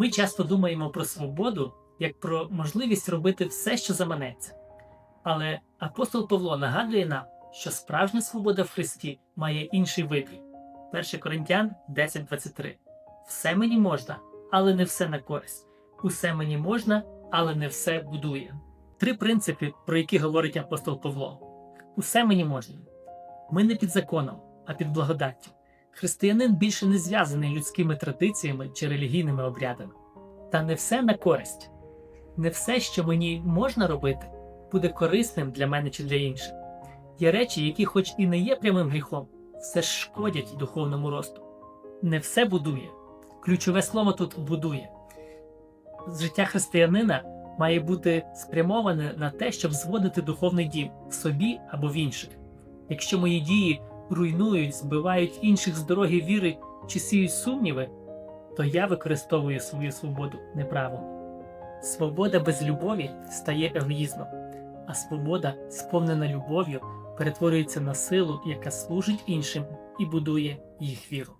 Ми часто думаємо про свободу як про можливість робити все, що заманеться. Але апостол Павло нагадує нам, що справжня свобода в Христі має інший вигляд. 1 Коринтян 10.23 Все мені можна, але не все на користь. Усе мені можна, але не все будує. Три принципи, про які говорить апостол Павло. Усе мені можна. Ми не під законом, а під благодаттю. Християнин більше не зв'язаний людськими традиціями чи релігійними обрядами. Та не все на користь. Не все, що мені можна робити, буде корисним для мене чи для інших. Є речі, які, хоч і не є прямим гріхом, все шкодять духовному росту. Не все будує. Ключове слово тут будує. Життя християнина має бути спрямоване на те, щоб зводити духовний дім в собі або в інших. Якщо мої дії руйнують, збивають інших з дороги віри чи сіють сумніви, то я використовую свою свободу неправильно. Свобода без любові стає егоїзмом, а свобода, сповнена любов'ю, перетворюється на силу, яка служить іншим і будує їх віру.